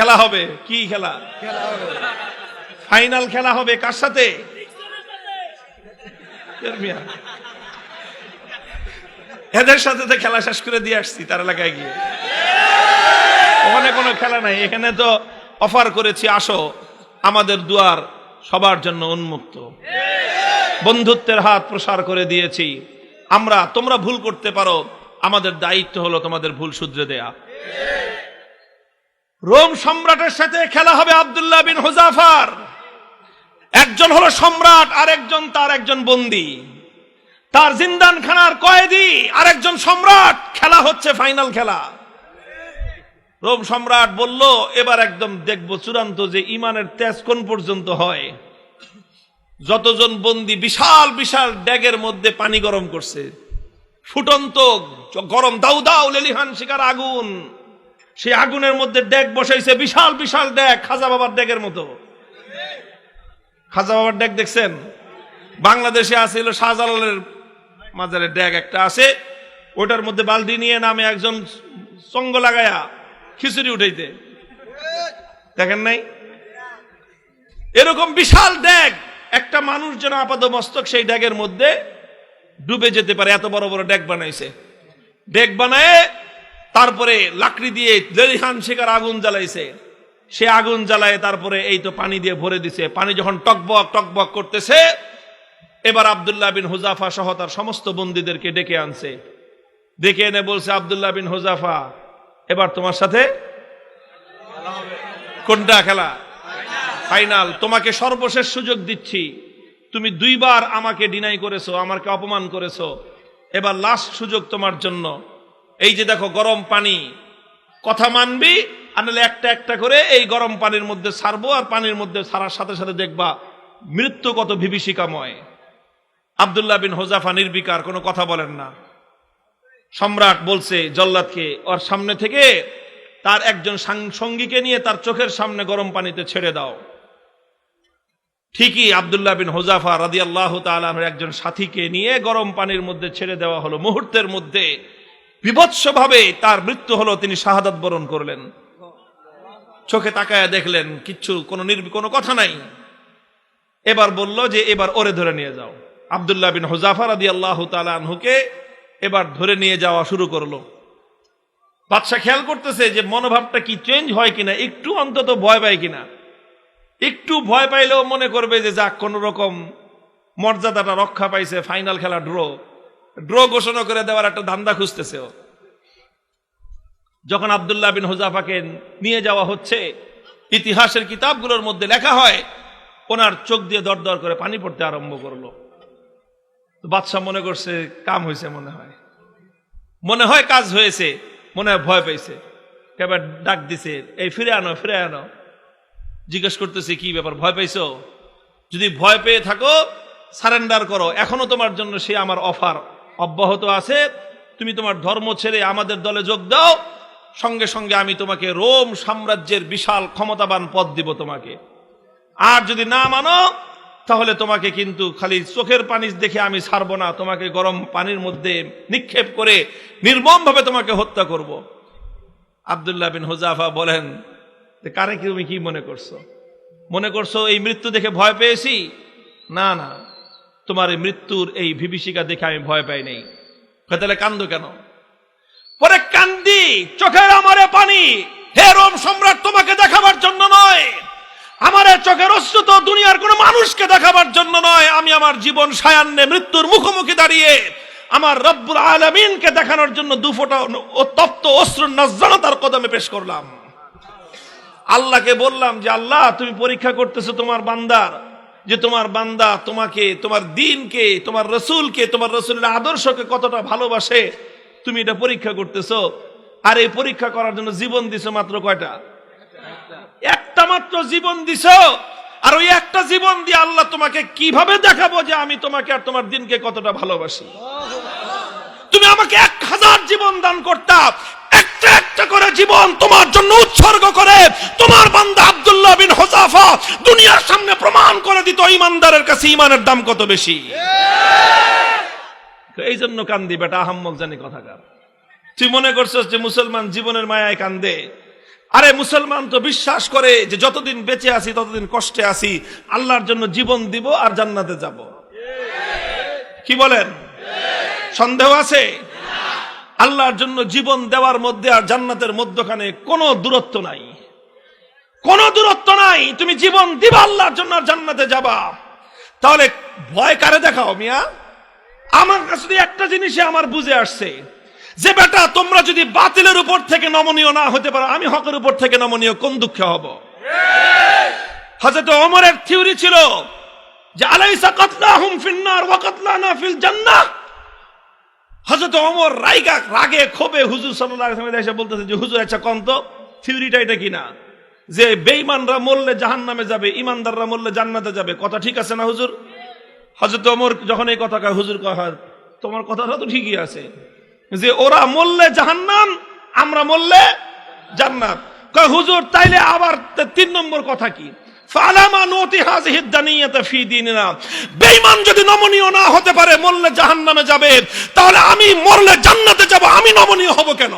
খেলা হবে? কি খেলা? ফাইনাল খেলা হবে কার সাথে? এদের সাথে তো খেলা শেষ করে দিয়ে আসছি তার এলাকায় গিয়ে। ওখানে কোনো খেলা নাই এখানে তো অফার করেছি আসো। আমাদের দুয়ার সবার জন্য উন্মুক্ত। বন্ধুত্বের হাত প্রসার করে দিয়েছি। আমরা তোমরা ভুল করতে পারো আমাদের দায়িত্ব হলো তোমাদের ভুল শুধরে দেয়া। রোম সম্রাটের সাথে খেলা হবে আবদুল্লাহ বিন হুজাফার। একজন হলো সম্রাট আর একজন তার একজন বন্দী। তার জিন্দান খানার কয়েদি, আরেকজন সম্রাট। খেলা হচ্ছে ফাইনাল খেলা। রোম সম্রাট বলল, এবার একদম দেখব চূড়ান্ত যে ইমানের তেজ কোন পর্যন্ত হয়। যতজন বন্দি বিশাল বিশাল ড্যাগের মধ্যে পানি গরম করছে। ফুটন্ত, গরম দাউ দাউ লেলিহান শিকার আগুন। সেই আগুনের মধ্যে ড্যাগ বসাইছে, বিশাল বিশাল ড্যাগ খাজা বাবার ড্যাগের মতো। খাজা বাবার ড্যাগ দেখছেন? বাংলাদেশে আছে শাহজালালের মাজারে ড্যাগ একটা আছে। ওটার মধ্যে বালতি নিয়ে নামে একজন সঙ্গ লাগায়া খিচুড়ি উঠাইতে। দেখেন নাই? এরকম বিশাল ড্যাগ একটা মানুষ যেন আপাত মস্তক সেই ড্যাগের মধ্যে ডুবে যেতে পারে, এত বড় বড় ড্যাগ বানাইছে। ড্যাগ বানায় তারপরে লাকড়ি দিয়ে লেলিহান শেখার আগুন জ্বালাইছে। সে আগুন জ্বালায় তারপরে এই তো পানি দিয়ে ভরে দিছে। পানি যখন টকবক টকবক করতেছে, এবার আব্দুল্লাহ বিন হুজাফা সহ তার সমস্ত বন্দীদেরকে ডেকে আনছে। ডেকে এনে বলছে, আবদুল্লাহ বিন হুজাফা, এবার তোমার সাথে কোনটা খেলা? ফাইনাল। তোমাকে সর্বশেষ সুযোগ দিচ্ছি। তুমি দুইবার আমাকে ডিনাই করেছ আমাকে অপমান করেছ। এবার লাস্ট সুযোগ তোমার জন্য। এই যে দেখো গরম পানি, কথা মানবি? আনলে একটা একটা করে এই গরম পানির মধ্যে সারবো আর পানির মধ্যে সারার সাথে সাথে দেখবা মৃত্যু কত বিভীষিকাময়। আবদুল্লাহ বিন হোজাফা নির্বিকার, কোনো কথা বলেন না। সম্রাট বলছে জল্লাদকে, ওর সামনে থেকে তার একজন সঙ্গীকে নিয়ে তার চোখের সামনে গরম পানিতে ছেড়ে দাও। ঠিকই আবদুল্লাহ বিন হোজাফা রাদি আল্লাহ তালামের একজন সাথীকে নিয়ে গরম পানির মধ্যে ছেড়ে দেওয়া হলো। মুহূর্তের মধ্যে বিভৎসভাবে তার মৃত্যু হলো তিনি শাহাদাত বরণ করলেন। চোখে তাকায়া দেখলেন, কিচ্ছু, কোনো নির্বি, কোনো কথা নাই। এবার বলল যে, এবার ওরে ধরে নিয়ে যাও। আবদুল্লাহ বিন হোজাফা আদি আল্লাহ তালানহুকে এবার ধরে নিয়ে যাওয়া শুরু করল। বাদশাহ খেয়াল করতেছে যে, মনোভাবটা কি চেঞ্জ হয় কিনা, একটু অন্তত ভয় পায় কিনা। একটু ভয় পাইলেও মনে করবে যে, যাক কোন রকম মর্যাদাটা রক্ষা পাইছে, ফাইনাল খেলা ড্র। ড্র ঘোষণা করে দেওয়ার একটা ধান্দা খুঁজতেছে ও। যখন আবদুল্লাহ বিন হোজাফাকে নিয়ে যাওয়া হচ্ছে, ইতিহাসের কিতাবগুলোর মধ্যে লেখা হয়, ওনার চোখ দিয়ে দর দর করে পানি পড়তে আরম্ভ করল। বাদশাহ মনে করছে, কাম হয়েছে মনে হয়। মনে হয় কাজ হয়েছে, মনে হয় ভয় পাইছে এবার ডাক দিছে, এই ফিরে আনো ফিরে আনো। জিজ্ঞেস করতেছে, কি ব্যাপার, ভয় পাইছো যদি ভয় পেয়ে থাকো, সারেন্ডার করো। এখনও তোমার জন্য সে আমার অফার। অব্যাহত আছে। তুমি তোমার ধর্ম ছেড়ে আমাদের দলে যোগ দাও। সঙ্গে সঙ্গে আমি তোমাকে রোম সাম্রাজ্যের বিশাল ক্ষমতাবান পদ দিব তোমাকে। আর যদি না মানো, তাহলে তোমাকে কিন্তু খালি চোখের পানি দেখে আমি ছাড়বো না। তোমাকে গরম পানির মধ্যে নিক্ষেপ করে নির্মমভাবে তোমাকে হত্যা করব। আবদুল্লাহ বিন হুজাফা বলেন কারে কি তুমি কি মনে করছ? মনে করছ এই মৃত্যু দেখে ভয় পেয়েছি? না না। তোমার মৃত্যুর এই বিভীষিকা দেখে আমি ভয় পাই নেই। তাহলে কান্দো কেন? পরে কান্দি, চোখের আমারে পানি। হে রোম সম্রাট, তোমাকে দেখাবার জন্য নয়। আমার চোখের অশ্রু তো দুনিয়ার কোন মানুষকে দেখাবার জন্য নয়। আমি আমার জীবন সায়ান্নে মৃত্যুর মুখোমুখি দাঁড়িয়ে আমার রব্বুল আলমিনকে দেখানোর জন্য দুফোটা তপ্ত অশ্রু নজ্জানতার কদমে পেশ করলাম। আল্লাহকে বললাম যে, আল্লাহ, তুমি পরীক্ষা করতেছো তোমার বান্দার। যে তোমার বান্দা তোমাকে, তোমার দিনকে, তোমার রসুলকে, তোমার রসুলের আদর্শকে কতটা ভালোবাসে, তুমি এটা পরীক্ষা করতেছো। আর এই পরীক্ষা করার জন্য জীবন দিছো মাত্র কয়টা? একটা মাত্র জীবন দিছ। আর ওই একটা জীবন দিয়ে আল্লাহ তোমাকে কীভাবে দেখাবো যে আমি তোমাকে আর তোমার দিনকে কতটা ভালোবাসি? তুমি আমাকে এক হাজার জীবন দান করতাম একটা একটা করে জীবন তোমার জন্য উৎসর্গ করে, তোমার দুনিয়ার সামনে প্রমাণ করে দিত ইমানদারের কাছে ইমানের দাম কত বেশি। এই জন্য কান্দি বেটা, আহম্মক জানি কথাকার। তুই মনে করছিস যে মুসলমান জীবনের মায়ায় কান্দে? আরে মুসলমান তো বিশ্বাস করে যে যতদিন বেঁচে আছি, ততদিন কষ্টে আছি, আল্লাহর জন্য জীবন দিব আর জান্নাতে যাব। কি বলেন? সন্দেহ আছে? আল্লাহর জন্য জীবন দেওয়ার মধ্যে আর জান্নাতের মধ্যখানে কোনো দূরত্ব নাই। কোনো দূরত্ব নাই। তুমি জীবন দিবা আল্লাহর জন্য জান্নাতে যাবা। তাহলে ভয় কারে দেখাও মিয়া? আমার কাছে একটা জিনিসে আমার বুঝে আসছে। যে বেটা, তোমরা যদি বাতিলের উপর থেকে নমনীয় না হতে পারো, আমি হকের উপর থেকে নমনীয়, কোন দুঃখে হব? হযরত ওমরের থিওরি ছিল যে, আলাইসা কাতলাহুম ফিন্নার ওয়া কাতলানা ফিল জান্নাহ। হযরত ওমর রাইগা রাগে ক্ষোভে হুজুর সাল্লাল্লাহু আলাইহি ওয়াসাল্লাম এসে বলতেছে যে, হুজুর আচ্ছা কোন তো? থিওরিটা এটা কিনা? যে বেঈমানরা মরলে জাহান্নামে যাবে ইমানদাররা মরলে জান্নাতে যাবে। কথা ঠিক আছে না হুজুর? হযরত ওমর যখন এই কথা কয় হুজুর কয় "হ্যাঁ, তোমার কথাটা তো ঠিকই আছে। যে ওরা মরলে জাহান্নাম আমরা মরলে জান্নাত। কয় হুজুর তাইলে আবার তিন নম্বর কথা কি? বেঈমান যদি নমনীয় না হতে পারে মরলে জাহান্নামে যাবে। তাহলে আমি মরলে জান্নাতে যাব আমি নমনীয় হব কেন?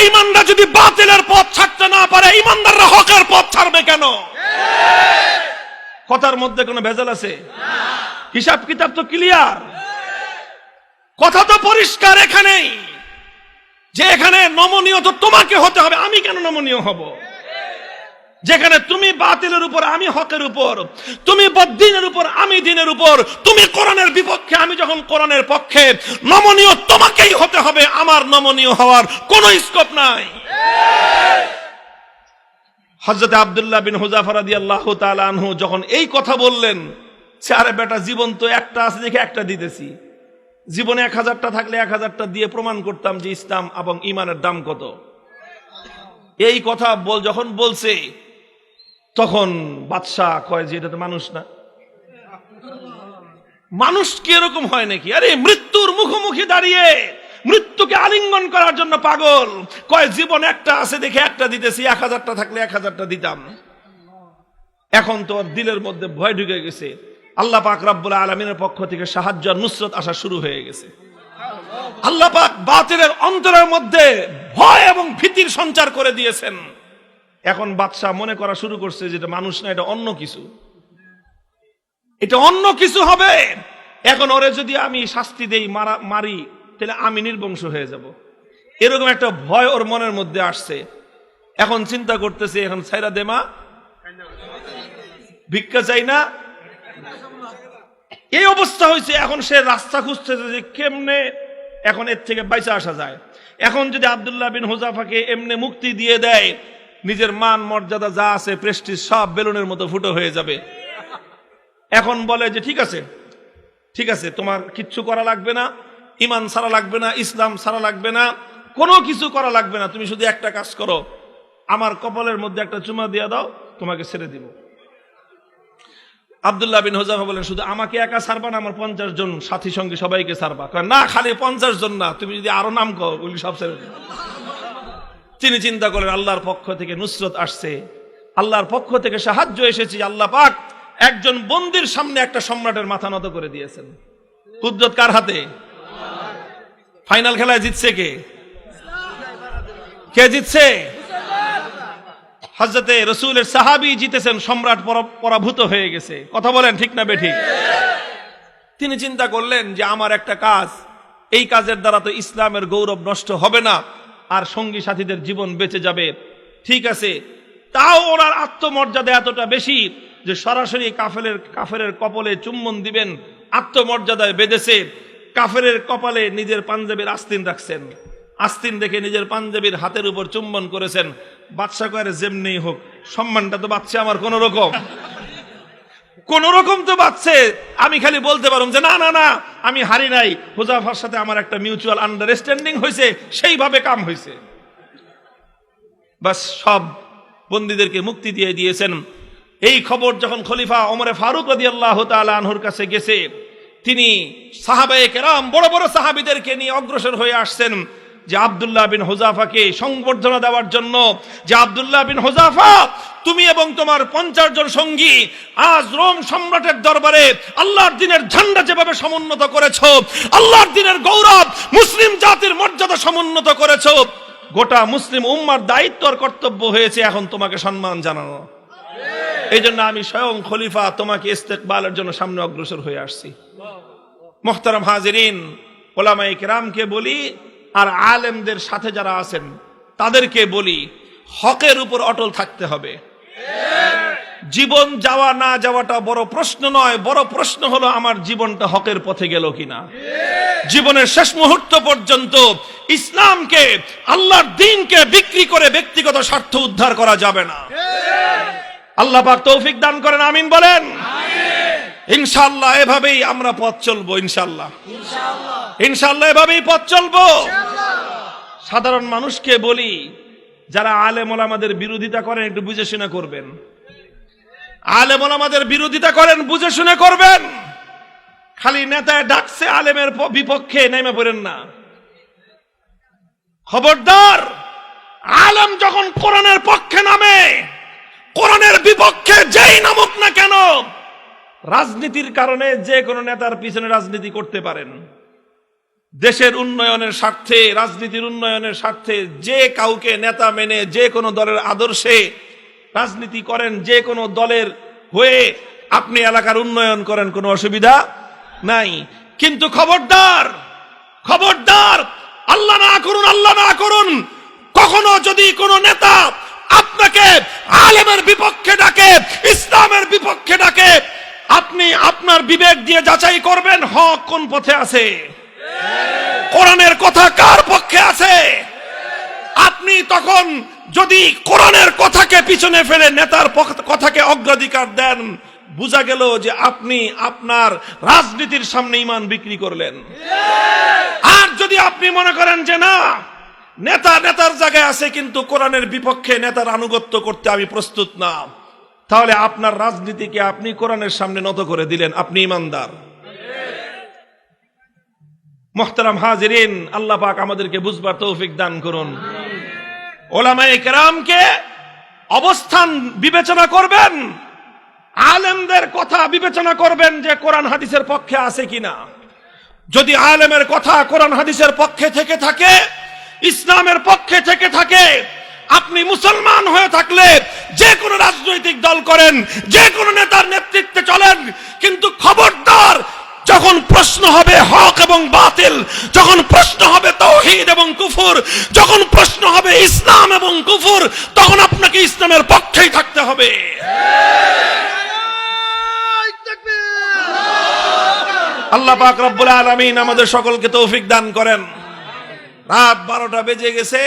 বেঈমানরা যদি বাতিলের পথ ছাড়তে না পারে, ইমানদাররা হকের পথ ছাড়বে কেন? কথার মধ্যে কোনো ভেজাল আছে? হিসাব কিতাব তো ক্লিয়ার কথা তো পরিষ্কার এখানেই। যে এখানে নমনীয় তো তোমাকে হতে হবে, আমি কেন নমনীয় হব? যেখানে তুমি বাতিলের উপর, আমি হকের উপর, তুমি বদ্দিনের উপর, আমি দিনের উপর, তুমি কোরআনের বিপক্ষে, আমি যখন কোরআনের পক্ষে, নমনীয় তোমাকেই হতে হবে, আমার নমনীয় হওয়ার কোনো স্কোপ নাই। হজরত আবদুল্লাহ বিন হুজাফা রাদিয়াল্লাহু তাআলা আনহু যখন এই কথা বললেন, সে, আরে বেটা, জীবন তো একটা আছে, দেখে একটা দিতেছি। জীবনে এক হাজারটা থাকলে এক হাজারটা দিয়ে প্রমাণ করতাম যে ইসলাম এবং ইমানের দাম কত। এই কথা বল, যখন বলছে তখন বাদশাহ কয় যে, এটা তো মানুষ না। মানুষ কি এরকম হয় নাকি? আরে, মৃত্যুর মুখোমুখি দাঁড়িয়ে মৃত্যুকে আলিঙ্গন করার জন্য পাগল। কয়, জীবন একটা আছে দেখে একটা দিতেছি, এক হাজারটা থাকলে এক হাজারটা দিতাম। এখন তো দিলের মধ্যে ভয় ঢুকে গেছে। আল্লাহ পাক রাব্বুল আলমিনের পক্ষ থেকে সাহায্য নুসরত আসা শুরু হয়ে গেছে। আল্লাহ পাক বাতিলের অন্তরের মধ্যে ভয় এবং ভীতির সঞ্চার করে দিয়েছেন। এখন বাদশাহ মনে করা শুরু করছে যেটা মানুষ না, এটা অন্য কিছু। এটা অন্য কিছু হবে। এখন ওরে যদি আমি শাস্তি দেই, মারা, মারি, তাহলে আমি নির্বংশ হয়ে যাব। এরকম একটা ভয় ওর মনের মধ্যে আসছে। এখন চিন্তা করতেছে, এখন সাইরা দেমা ভিক্ষা চাই না। এই অবস্থা হয়েছে, এখন সে রাস্তা খুঁজতেছে যে কেমনে এখন এর থেকে বাইচা আসা যায়। এখন যদি আব্দুল্লাহ বিন হোজাফাকে এমনি মুক্তি দিয়ে দেয় নিজের মান মর্যাদা যা আছে প্রেস্টিজ সব বেলুনের মতো ফুটো হয়ে যাবে। এখন বলে যে ঠিক আছে ঠিক আছে তোমার কিচ্ছু করা লাগবে না ইমান সারা লাগবে না ইসলাম সারা লাগবে না কোনো কিছু করা লাগবে না তুমি শুধু একটা কাজ করো আমার কপালের মধ্যে একটা চুমা দিয়ে দাও তোমাকে ছেড়ে দিব। আব্দুল্লাহ বিন হোজাফা বলেন শুধু আমাকে একা সারবা না আমার পঞ্চাশ জন সাথী সঙ্গে সবাইকে কয়, না খালি পঞ্চাশ জন না তুমি যদি আরও নাম কো ওগুলি সব ছেড়ে। তিনি চিন্তা করলেন, আল্লাহর পক্ষ থেকে নুসরত আসছে। আল্লাহর পক্ষ থেকে সাহায্য এসেছে, আল্লাহ পাক একজন বন্দির সামনে একটা সম্রাটের মাথা নত করে দিয়েছেন। কুদরত কার হাতে? ফাইনাল খেলায় জিতছে কে? কে জিতছে? হজরতে রসুলের সাহাবি জিতেছেন, সম্রাট পরাভূত হয়ে গেছে। কথা বলেন, ঠিক না বেঠিক? তিনি চিন্তা করলেন যে আমার একটা কাজ, এই কাজের দ্বারা তো ইসলামের গৌরব নষ্ট হবে না। আর সঙ্গী সাথীদের জীবন বেঁচে যাবে। ঠিক আছে? তাও ওনার আত্মমর্যাদা এতটা বেশি যে সরাসরি কাফেলের কাফেরের কপালে চুম্বন দিবেন, আত্মমর্যাদায় বেঁধেছে। কাফেরের কপালে নিজের পাঞ্জাবের আস্তিন রাখছেন। আস্তিন দেখে নিজের পাঞ্জাবির হাতের উপর চুম্বন করেছেন। বাদশা করে যেমনি হোক, সম্মানটা তো বাচ্চা আমার কোন রকম কোন রকম তো বাচ্চে আমি খালি বলতে পারুম যে, না না না, আমি হারি নাই। হুজাফার সাথে আমার একটা মিউচুয়াল আন্ডারস্ট্যান্ডিং হয়েছে সেইভাবে কাম হয়েছে বাস সব বন্দীদেরকে মুক্তি দিয়ে দিয়েছেন। এই খবর যখন খলিফা ওমরে ফারুক রদি আল্লাহ আনহুর কাছে গেছে, তিনি সাহাবায়ে কেরাম, বড় বড় সাহাবিদেরকে নিয়ে অগ্রসর হয়ে আসছেন। যে আবদুল্লাহ বিন হোজাফাকে সংবর্ধনা দেওয়ার জন্য, যে আবদুল্লাহ বিন হোজাফা, তুমি এবং তোমার পঞ্চাশ জন সঙ্গী আজ রোম সম্রাটের দরবারে আল্লাহর দিনের ঝান্ডা যেভাবে সমুন্নত করেছ, আল্লাহর দিনের গৌরব মুসলিম জাতির মর্যাদা সমুন্নত করেছ, গোটা মুসলিম উম্মার দায়িত্ব আর কর্তব্য হয়েছে এখন তোমাকে সম্মান জানানো। এই জন্য আমি স্বয়ং খলিফা তোমাকে ইস্তেকবালের জন্য সামনে অগ্রসর হয়ে আসছি। মোহতারাম হাজিরিন ওলামাই কেরামকে বলি আর আলেমদের সাথে যারা আছেন, তাদেরকে বলি, হকের উপর অটল থাকতে হবে। জীবন যাওয়া না যাওয়াটা বড় প্রশ্ন নয়, বড় প্রশ্ন হলো আমার জীবনটা হকের পথে গেল কিনা। জীবনের শেষ মুহূর্ত পর্যন্ত ইসলামকে, আল্লাহর দিনকে বিক্রি করে ব্যক্তিগত স্বার্থ উদ্ধার করা যাবে না। আল্লাহ পাক তৌফিক দান করেন, আমিন বলেন। ইনশাল্লাহ এভাবেই আমরা পথ চলবো ইনশাল্লাহ ইনশাল্লাহ এভাবেই পথ চলবো। সাধারণ মানুষকে বলি যারা আলেমল আমাদের বিরোধিতা করেন একটু বুঝে শুনে করবেন। আলেমল আমাদের বিরোধিতা করেন বুঝে শুনে করবেন। খালি নেতায় ডাকছে আলেমের বিপক্ষে নেমে পড়েন না। খবরদার আলেম যখন কোরআনের পক্ষে নামে কোরআনের বিপক্ষে যেই নামুক না কেন রাজনীতির কারণে যে কোনো নেতার পিছনে রাজনীতি করতে পারেন। দেশের উন্নয়নের স্বার্থে, রাজনীতির উন্নয়নের স্বার্থে যে কাউকে নেতা মেনে যে কোনো দলের আদর্শে রাজনীতি করেন যে কোনো দলের হয়ে আপনি এলাকার উন্নয়ন করেন, কোনো অসুবিধা নাই। কিন্তু খবরদার খবরদার, আল্লাহ না করুন, আল্লাহ না করুন, কখনো যদি কোনো নেতা আপনাকে আলেমের বিপক্ষে ডাকে, ইসলামের বিপক্ষে ডাকে, আপনি আপনার বিবেক দিয়ে যাচাই করবেন হক কোন পথে আছে? কোরআনের কথা কার পক্ষে আছে? আপনি তখন যদি কোরআনের কথাকে পিছনে ফেলে নেতার কথাকে অগ্রাধিকার দেন, বোঝা গেল যে আপনি আপনার রাজনীতির সামনে ইমান বিক্রি করলেন। আর যদি আপনি মনে করেন যে না, নেতা নেতার জায়গায় আছে, কিন্তু কোরআনের বিপক্ষে নেতার আনুগত্য করতে আমি প্রস্তুত না, তাহলে আপনার রাজনীতিকে আপনি কোরআনের সামনে নত করে দিলেন, আপনি ইমানদার মোহতারাম হাজিরিন, আল্লাহ পাক আমাদেরকে বুঝবার তৌফিক দান করুন। ওলামায়ে কেরামকে অবস্থান বিবেচনা করবেন, আলেমদের কথা বিবেচনা করবেন যে কোরআন হাদিসের পক্ষে আছে কিনা। যদি আলেমের কথা কোরআন হাদিসের পক্ষে থেকে থাকে, ইসলামের পক্ষে থেকে থাকে, আপনি মুসলমান হয়ে থাকলে যে কোনো রাজনৈতিক দল করেন, যে কোনো নেতার নেতৃত্বে চলেন, কিন্তু খবরদার যখন প্রশ্ন হবে হক এবং বাতিল, যখন প্রশ্ন হবে তৌহিদ এবং কুফুর, যখন প্রশ্ন হবে ইসলাম এবং কুফুর, তখন আপনাকে ইসলামের পক্ষেই থাকতে হবে। আল্লাহ পাক রব্বুল আলামিন আমাদের সকলকে তৌফিক দান করেন। রাত বারোটা বেজে গেছে।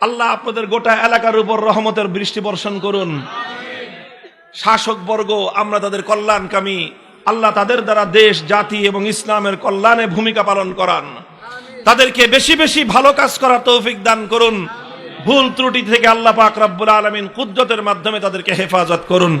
আল্লাহ আপনাদের গোটা এলাকার উপর রহমতের বৃষ্টি বর্ষণ করুন। শাসক বর্গ, আমরা তাদের কল্যাণকামী। আল্লাহ তাদের দ্বারা দেশ, জাতি এবং ইসলামের কল্যাণে ভূমিকা পালন করান। তাদেরকে বেশি বেশি ভালো কাজ করার তৌফিক দান করুন। ভুল ত্রুটি থেকে আল্লাহ পাক রব্বুল আলমিন কুদ্রতের মাধ্যমে তাদেরকে হেফাজত করুন।